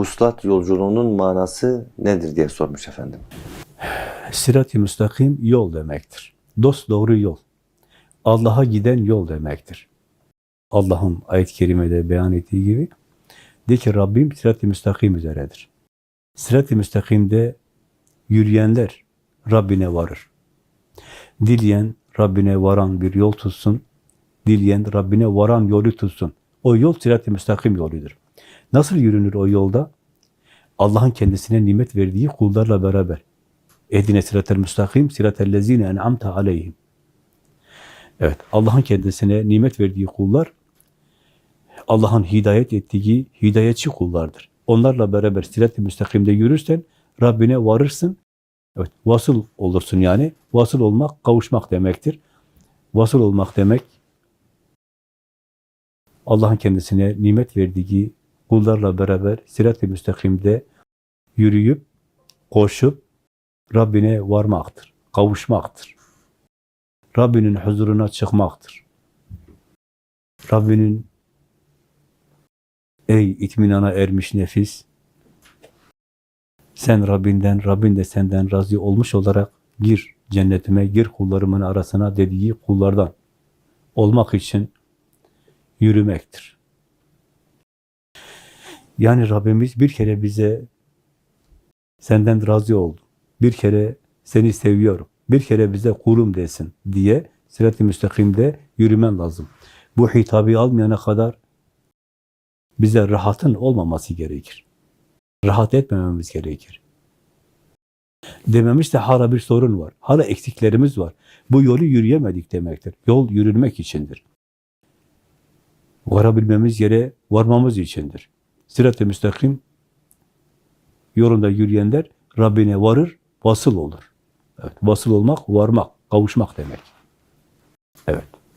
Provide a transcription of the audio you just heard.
vuslat yolculuğunun manası nedir diye sormuş efendim. Sirat-i müstakim yol demektir. Dost doğru yol. Allah'a giden yol demektir. Allah'ın ayet-i kerimede beyan ettiği gibi de ki Rabbim sirat-i müstakim üzeredir. Sirat-i müstakimde yürüyenler Rabbine varır. Dileyen Rabbine varan bir yol tutsun. Dileyen Rabbine varan yolu tutsun. O yol sirat-i müstakim yoludur. Nasıl yürünür o yolda? Allah'ın kendisine nimet verdiği kullarla beraber. Ehdine sıratel müstakim, sıratel lezine en'amte aleyhim. Evet, Allah'ın kendisine nimet verdiği kullar, Allah'ın hidayet ettiği hidayetçi kullardır. Onlarla beraber sirat-i müstakimde yürürsen, Rabbine varırsın. Evet, vasıl olursun yani. Vasıl olmak, kavuşmak demektir. Vasıl olmak demek, Allah'ın kendisine nimet verdiği kullarla beraber sirat-i müstakimde yürüyüp, koşup, Rabbine varmaktır, kavuşmaktır. Rabbinin huzuruna çıkmaktır. Rabbinin ey itminana ermiş nefis, sen Rabbinden, Rabbin de senden razı olmuş olarak gir cennetime, gir kullarımın arasına dediği kullardan olmak için yürümektir. Yani Rabbimiz bir kere bize senden razı oldu. Bir kere seni seviyorum. Bir kere bize kulum desin diye sirat-i müstakimde yürümen lazım. Bu hitabı almayana kadar bize rahatın olmaması gerekir. Rahat etmememiz gerekir. Dememiş de hala bir sorun var. Hala eksiklerimiz var. Bu yolu yürüyemedik demektir. Yol yürünmek içindir. Varabilmemiz yere varmamız içindir. Sirat-i müstakim yolunda yürüyenler Rabbine varır, vasıl olur. Evet, vasıl olmak, varmak, kavuşmak demek. Evet.